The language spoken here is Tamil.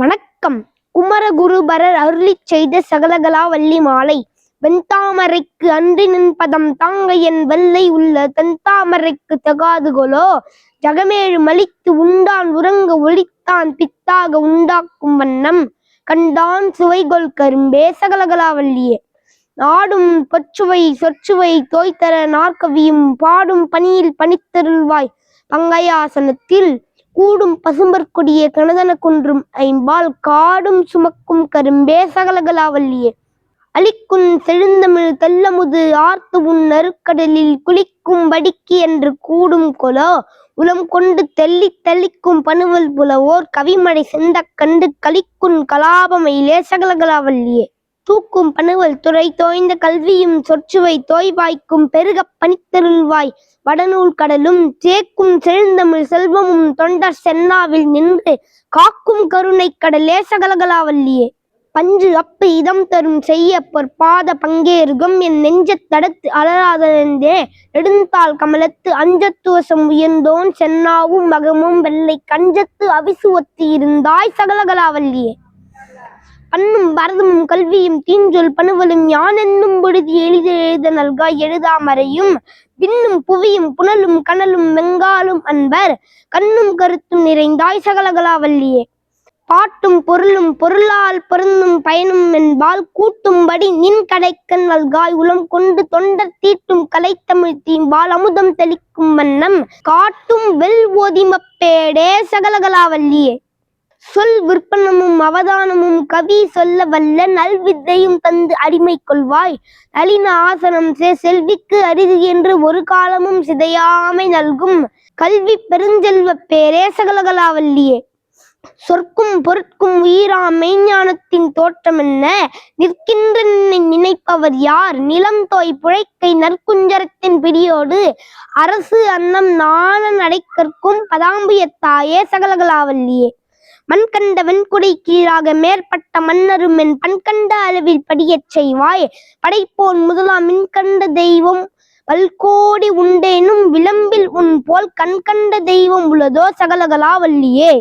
வணக்கம். குமரகுருபரர் அருளிச் செய்த சகலகலா வள்ளி மாலை. வெண்தாமரைக்கு அன்றி நின்பதம் தாங்க என் வெள்ளை உள்ள தென்தாமரைக்கு தகாதுகோலோ ஜகமேழு மலித்து உண்டான் உறங்க ஒளித்தான் பித்தாக உண்டாக்கும் வண்ணம். கண்டான் சுவைகொள் கரும்பே சகலகலா வள்ளியே நாடும் பொச்சுவை சொற்சுவை தோய்த்தர நாற்கவியும் பாடும் பணியில் பணித்தருள்வாய். பங்கையாசனத்தில் கூடும் பசும்பற்கொடியே கனதன குன்றும் ஐம்பால் காடும் சுமக்கும் கரும்பே சகலகலாவல்லியே. அழிக்கும் செழுந்தமிழ் தெல்லமுது ஆர்த்து உன் நறுக்கடலில் குளிக்கும் வடிக்கு என்று கூடும் கொலோ உளம் கொண்டு தெள்ளி தெளிக்கும் பணுவல் புலவோர் கவிமடை செந்தக் கண்டு கலிக்கும் கலாபமையிலே சகலகலாவல்லியே. தூக்கும் பணுவல் துறை தோய்ந்த கல்வியும் சொற்சுவை தோய்வாய்க்கும் பெருகப் பனித்தருள்வாய் வடநூல் கடலும் தேக்கும் செழுந்தமிழ் செல்வமும் தொண்டர் சென்னாவில் நின்று காக்கும் கருணை கடலே சகலகலாவல்லியே பஞ்சு அப்பு இதம் தரும் செய்ய பொற்பாத பங்கேறுகம் என் நெஞ்சத் தடத்து அலராதே நெடுந்தாள் கமலத்து அஞ்சத்துவசம் உயர்ந்தோன் சென்னாவும் மகமும் வெள்ளை கஞ்சத்து அவிசு ஒத்தி இருந்தாய் சகலகலாவல்லியே. பண்ணும் பரதமும் கல்வியும் தீஞ்சொல் பணுவலும் யான் என்னும் பொழுது எளிது எழுத நல்காய் எழுதாமறையும். விண்ணும் புவியும் புனலும் கனலும் வெங்காலும் அன்பர். கண்ணும் கருத்தும் நிறைந்தாய் சகலகலாவல்லியே பாட்டும் பொருளும் பொருளால் பொருந்தும் பயனும் என்பால் கூட்டும்படி நின் கடைக்கண் நல்காய் உளம் கொண்டு தொண்டர் தீட்டும் கலைத்தமிழ் தீம்பால் அமுதம் தெளிக்கும் வண்ணம். காட்டும் வெல் ஓதிமப்பேடே சகலகலாவல்லியே சொல் விற்பனமும் அவதானமும் கவி சொல்ல வல்ல நல்வித்தையும் தந்து அடிமை கொள்வாய். நளின ஆசனம் சே செல்விக்கு அரிது என்று ஒரு காலமும் சிதையாமை நல்கும். கல்வி பெருஞ்செல்வ பேரே சகலகலாவல்லியே சொற்கும் பொருட்கும் உயிரா மெய்ஞானத்தின் தோற்றம் என்ன? நிற்கின்ற நினைப்பவர் யார்? நிலம் தோய் புழைக்கை நற்குஞ்சரத்தின் பிடியோடு அரசு அன்னம் நாண நடைக்கற்கும் பதாம்பியத்தாயே சகலகலாவல்லியே மண் கண்ட வெண்குடை கீழாக மேற்பட்ட மன்னரும் என் பண்கண்ட அளவில் படியச் செய்வாய். படைப்போன் முதலாம் மின்கண்ட தெய்வம் பல்கோடி உண்டேனும் விளம்பில் உன் போல் கண்கண்ட தெய்வம் உள்ளதோ சகலகலாவல்லியே